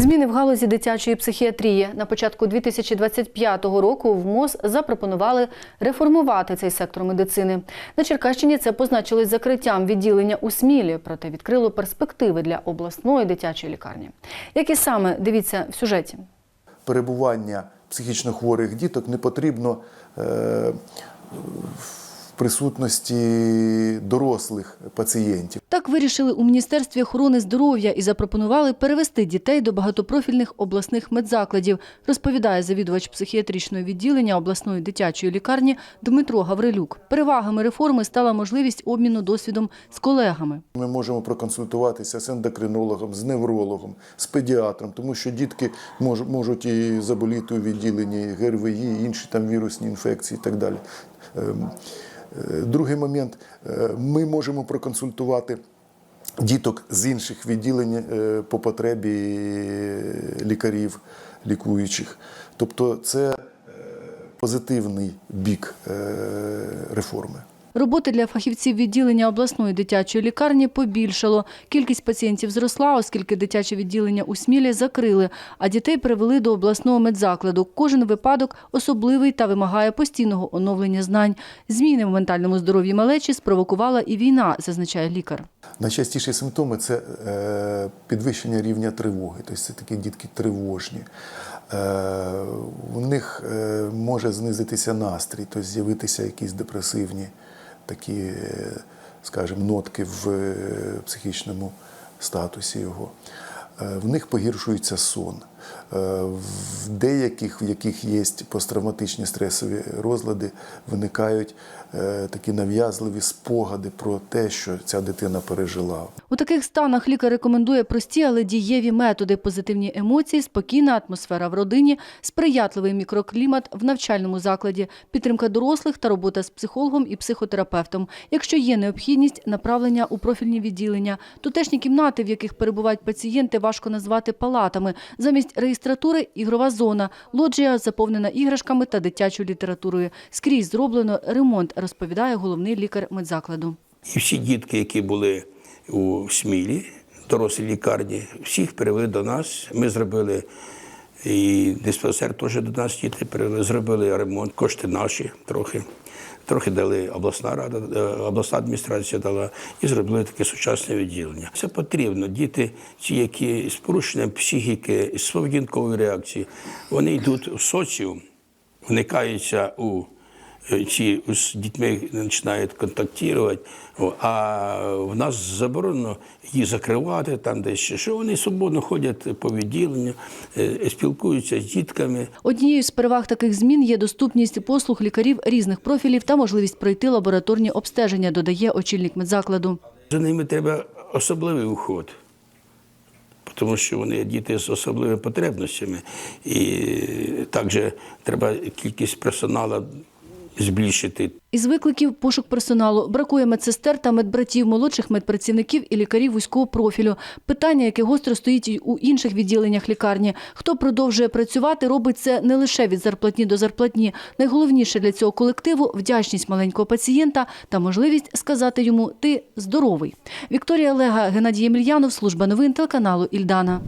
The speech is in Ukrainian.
Зміни в галузі дитячої психіатрії на початку 2025 року в МОЗ запропонували реформувати цей сектор медицини. На Черкащині це позначилось закриттям відділення у Смілі, проте відкрило перспективи для обласної дитячої лікарні. Які саме дивіться в сюжеті. перебування психічно хворих діток не потрібно е, присутності дорослих пацієнтів. Так вирішили у Міністерстві охорони здоров'я і запропонували перевести дітей до багатопрофільних обласних медзакладів, розповідає завідувач психіатричного відділення обласної дитячої лікарні Дмитро Гаврилюк. Перевагами реформи стала можливість обміну досвідом з колегами. Ми можемо проконсультуватися з ендокринологом, з неврологом, з педіатром, тому що дітки мож- можуть і заболіти у відділенні ГРВІ, і інші там вірусні інфекції і так далі. Е, Другий момент е, ми можемо проконсультувати. Діток з інших відділень е, по потребі лікарів, лікуючих. Тобто це позитивний бік реформи. Роботи для фахівців відділення обласної дитячої лікарні побільшало. Кількість пацієнтів зросла, оскільки дитяче відділення у Смілі закрили, а дітей перевели до обласного медзакладу. Кожен випадок особливий та вимагає постійного оновлення знань. Зміни в ментальному здоров'ї малечі спровокувала і війна, зазначає лікар. Найчастіші симптоми це е, підвищення рівня тривоги, тобто це такі дітки тривожні. Е, у них е, може знизитися настрій, тобто з'явитися якісь депресивні такі, е, скажімо, нотки в е, психічному статусі його. Е, В них погіршується сон. Е, В деяких, в яких є посттравматичні стресові розлади, виникають е, такі нав'язливі спогади про те, що ця дитина пережила. У таких станах лікар рекомендує прості, але дієві методи, позитивні емоції, спокійна атмосфера в родині, сприятливий мікроклімат в навчальному закладі, підтримка дорослих та робота з психологом і психотерапевтом. Якщо є необхідність, направлення у профільні відділення. Тутешні кімнати, в яких перебувають пацієнти, важко назвати палатами. Замість реєстратури – ігрова зона, лоджія заповнена іграшками та дитячою літературою. Скрізь зроблено ремонт, розповідає головний лікар медзакладу. І всі дітки, які були у Смілі, дорослій лікарні, всіх перевели до нас. Ми зробили і диспансер теж до нас діти перевели, зробили ремонт, кошти наші трохи. Трохи дали обласна рада, е, обласна адміністрація дала і зробили таке сучасне відділення. Це потрібно. Діти, ті, які з порушенням психіки, з поведінкової реакції, вони йдуть в соціум, вникаються у ці з дітьми починають контактувати, а в нас заборонено їх закривати там десь, що вони свободно ходять по відділенню, е, спілкуються з дітками. Однією з переваг таких змін є доступність послуг лікарів різних профілів та можливість пройти лабораторні обстеження, додає очільник медзакладу. За ними треба особливий уход, тому що вони діти з особливими потребностями. І також треба кількість персоналу збільшити. Із викликів пошук персоналу бракує медсестер та медбратів, молодших медпрацівників і лікарів вузького профілю. Питання, яке гостро стоїть у інших відділеннях лікарні. Хто продовжує працювати, робить це не лише від зарплатні до зарплатні. Найголовніше для цього колективу вдячність маленького пацієнта та можливість сказати йому «ти здоровий». Вікторія Лега, Геннадій Ємельянов, служба новин телеканалу Ільдана.